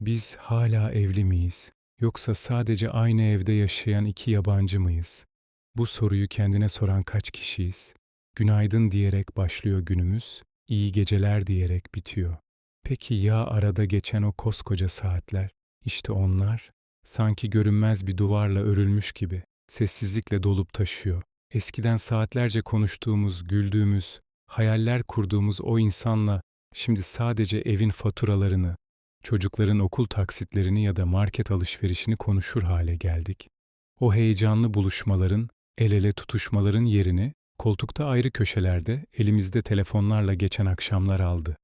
Biz hala evli miyiz? Yoksa sadece aynı evde yaşayan iki yabancı mıyız? Bu soruyu kendine soran kaç kişiyiz? Günaydın diyerek başlıyor günümüz, iyi geceler diyerek bitiyor. Peki ya arada geçen o koskoca saatler? İşte onlar, sanki görünmez bir duvarla örülmüş gibi, sessizlikle dolup taşıyor. Eskiden saatlerce konuştuğumuz, güldüğümüz, hayaller kurduğumuz o insanla şimdi sadece evin faturalarını, çocukların okul taksitlerini ya da market alışverişini konuşur hale geldik. O heyecanlı buluşmaların, el ele tutuşmaların yerini koltukta ayrı köşelerde elimizde telefonlarla geçen akşamlar aldı.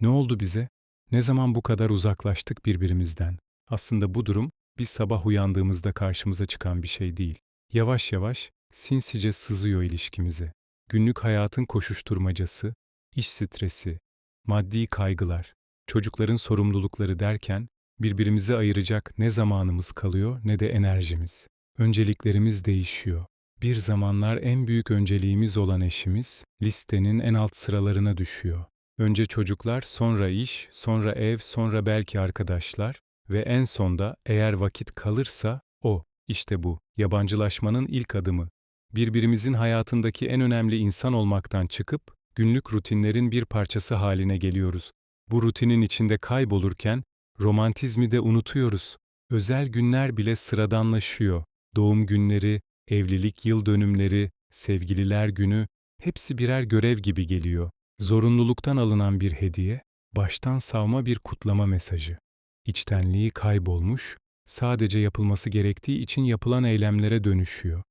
Ne oldu bize? Ne zaman bu kadar uzaklaştık birbirimizden? Aslında bu durum biz sabah uyandığımızda karşımıza çıkan bir şey değil. Yavaş yavaş sinsice sızıyor ilişkimize. Günlük hayatın koşuşturmacası, iş stresi, maddi kaygılar, çocukların sorumlulukları derken birbirimizi ayıracak ne zamanımız kalıyor ne de enerjimiz. Önceliklerimiz değişiyor. Bir zamanlar en büyük önceliğimiz olan eşimiz listenin en alt sıralarına düşüyor. Önce çocuklar, sonra iş, sonra ev, sonra belki arkadaşlar ve en sonda eğer vakit kalırsa o. İşte bu yabancılaşmanın ilk adımı. Birbirimizin hayatındaki en önemli insan olmaktan çıkıp günlük rutinlerin bir parçası haline geliyoruz. Bu rutinin içinde kaybolurken romantizmi de unutuyoruz. Özel günler bile sıradanlaşıyor. Doğum günleri, evlilik yıl dönümleri, sevgililer günü hepsi birer görev gibi geliyor. Zorunluluktan alınan bir hediye, baştan savma bir kutlama mesajı. İçtenliği kaybolmuş, sadece yapılması gerektiği için yapılan eylemlere dönüşüyor.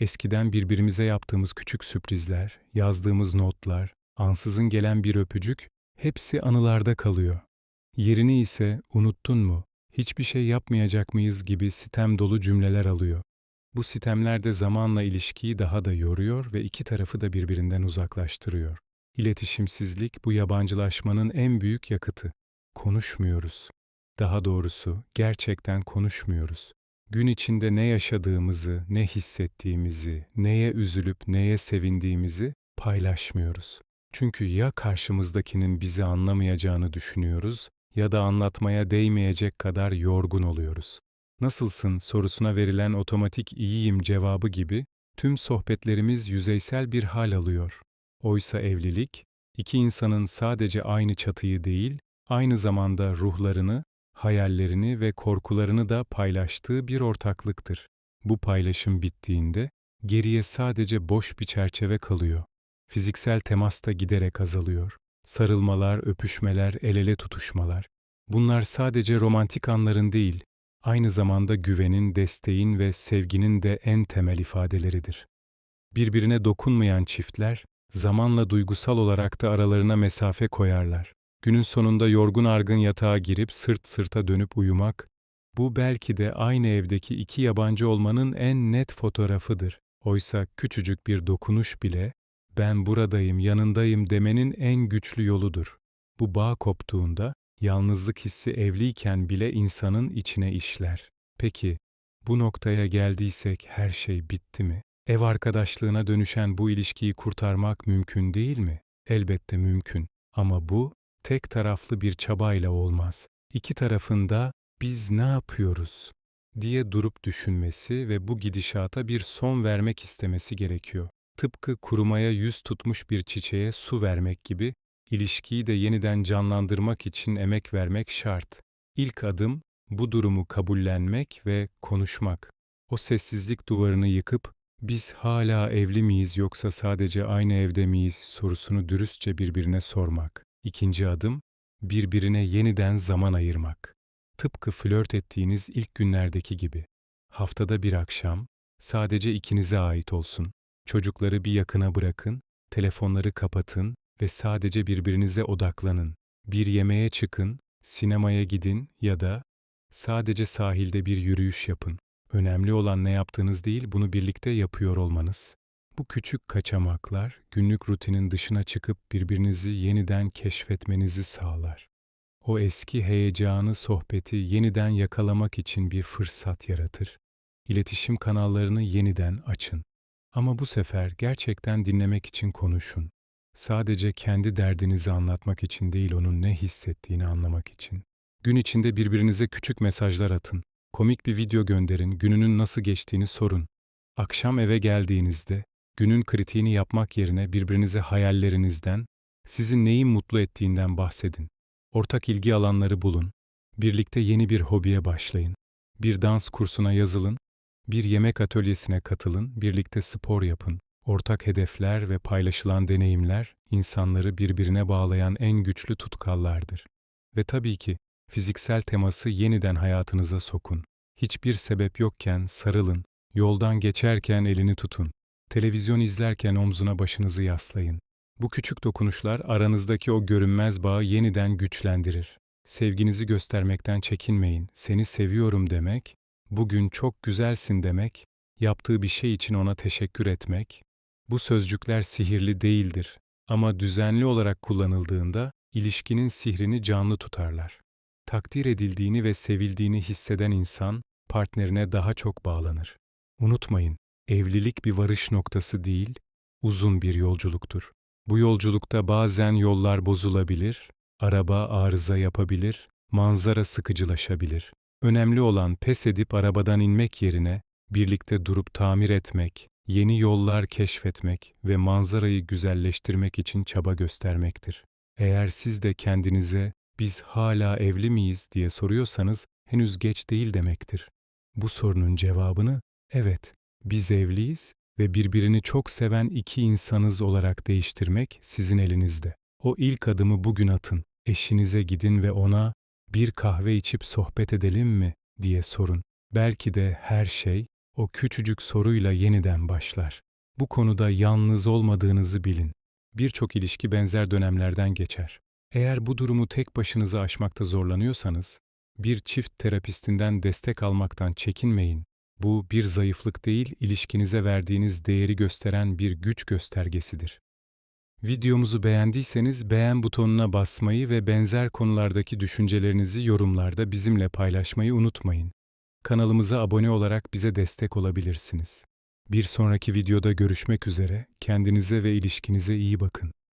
Eskiden birbirimize yaptığımız küçük sürprizler, yazdığımız notlar, ansızın gelen bir öpücük, hepsi anılarda kalıyor. Yerini ise unuttun mu, hiçbir şey yapmayacak mıyız gibi sitem dolu cümleler alıyor. Bu sitemler de zamanla ilişkiyi daha da yoruyor ve iki tarafı da birbirinden uzaklaştırıyor. İletişimsizlik bu yabancılaşmanın en büyük yakıtı. Konuşmuyoruz. Daha doğrusu gerçekten konuşmuyoruz. Gün içinde ne yaşadığımızı, ne hissettiğimizi, neye üzülüp neye sevindiğimizi paylaşmıyoruz. Çünkü ya karşımızdakinin bizi anlamayacağını düşünüyoruz ya da anlatmaya değmeyecek kadar yorgun oluyoruz. Nasılsın sorusuna verilen otomatik iyiyim cevabı gibi tüm sohbetlerimiz yüzeysel bir hal alıyor. Oysa evlilik, iki insanın sadece aynı çatıyı değil, aynı zamanda ruhlarını, hayallerini ve korkularını da paylaştığı bir ortaklıktır. Bu paylaşım bittiğinde geriye sadece boş bir çerçeve kalıyor. Fiziksel temas da giderek azalıyor. Sarılmalar, öpüşmeler, el ele tutuşmalar. Bunlar sadece romantik anların değil, aynı zamanda güvenin, desteğin ve sevginin de en temel ifadeleridir. Birbirine dokunmayan çiftler, zamanla duygusal olarak da aralarına mesafe koyarlar. Günün sonunda yorgun argın yatağa girip sırt sırta dönüp uyumak, bu belki de aynı evdeki iki yabancı olmanın en net fotoğrafıdır. Oysa küçücük bir dokunuş bile, ben buradayım, yanındayım demenin en güçlü yoludur. Bu bağ koptuğunda, yalnızlık hissi evliyken bile insanın içine işler. Peki, bu noktaya geldiysek her şey bitti mi? Ev arkadaşlığına dönüşen bu ilişkiyi kurtarmak mümkün değil mi? Elbette mümkün. Ama bu, tek taraflı bir çabayla olmaz. İki tarafında biz ne yapıyoruz diye durup düşünmesi ve bu gidişata bir son vermek istemesi gerekiyor. Tıpkı kurumaya yüz tutmuş bir çiçeğe su vermek gibi ilişkiyi de yeniden canlandırmak için emek vermek şart. İlk adım bu durumu kabullenmek ve konuşmak. O sessizlik duvarını yıkıp biz hala evli miyiz yoksa sadece aynı evde miyiz sorusunu dürüstçe birbirine sormak. İkinci adım birbirine yeniden zaman ayırmak. Tıpkı flört ettiğiniz ilk günlerdeki gibi. Haftada bir akşam sadece ikinize ait olsun. Çocukları bir yakına bırakın, telefonları kapatın ve sadece birbirinize odaklanın. Bir yemeğe çıkın, sinemaya gidin ya da sadece sahilde bir yürüyüş yapın. Önemli olan ne yaptığınız değil, bunu birlikte yapıyor olmanız. Bu küçük kaçamaklar günlük rutinin dışına çıkıp birbirinizi yeniden keşfetmenizi sağlar. O eski heyecanı, sohbeti yeniden yakalamak için bir fırsat yaratır. İletişim kanallarını yeniden açın. Ama bu sefer gerçekten dinlemek için konuşun. Sadece kendi derdinizi anlatmak için değil onun ne hissettiğini anlamak için. Gün içinde birbirinize küçük mesajlar atın. Komik bir video gönderin, gününün nasıl geçtiğini sorun. Akşam eve geldiğinizde günün kritiğini yapmak yerine birbirinize hayallerinizden, sizi neyin mutlu ettiğinden bahsedin. Ortak ilgi alanları bulun. Birlikte yeni bir hobiye başlayın. Bir dans kursuna yazılın, bir yemek atölyesine katılın, birlikte spor yapın. Ortak hedefler ve paylaşılan deneyimler insanları birbirine bağlayan en güçlü tutkallardır. Ve tabii ki fiziksel teması yeniden hayatınıza sokun. Hiçbir sebep yokken sarılın, yoldan geçerken elini tutun. Televizyon izlerken omzuna başınızı yaslayın. Bu küçük dokunuşlar aranızdaki o görünmez bağı yeniden güçlendirir. Sevginizi göstermekten çekinmeyin. Seni seviyorum demek, bugün çok güzelsin demek, yaptığı bir şey için ona teşekkür etmek. Bu sözcükler sihirli değildir ama düzenli olarak kullanıldığında ilişkinin sihrini canlı tutarlar. Takdir edildiğini ve sevildiğini hisseden insan partnerine daha çok bağlanır. Unutmayın, evlilik bir varış noktası değil, uzun bir yolculuktur. Bu yolculukta bazen yollar bozulabilir, araba arıza yapabilir, manzara sıkıcılaşabilir. Önemli olan pes edip arabadan inmek yerine birlikte durup tamir etmek, yeni yollar keşfetmek ve manzarayı güzelleştirmek için çaba göstermektir. Eğer siz de kendinize biz hala evli miyiz diye soruyorsanız henüz geç değil demektir. Bu sorunun cevabını evet, biz evliyiz ve birbirini çok seven iki insanız olarak değiştirmek sizin elinizde. O ilk adımı bugün atın. Eşinize gidin ve ona bir kahve içip sohbet edelim mi diye sorun. Belki de her şey o küçücük soruyla yeniden başlar. Bu konuda yalnız olmadığınızı bilin. Birçok ilişki benzer dönemlerden geçer. Eğer bu durumu tek başınıza aşmakta zorlanıyorsanız, bir çift terapistinden destek almaktan çekinmeyin. Bu bir zayıflık değil, ilişkinize verdiğiniz değeri gösteren bir güç göstergesidir. Videomuzu beğendiyseniz beğen butonuna basmayı ve benzer konulardaki düşüncelerinizi yorumlarda bizimle paylaşmayı unutmayın. Kanalımıza abone olarak bize destek olabilirsiniz. Bir sonraki videoda görüşmek üzere, kendinize ve ilişkinize iyi bakın.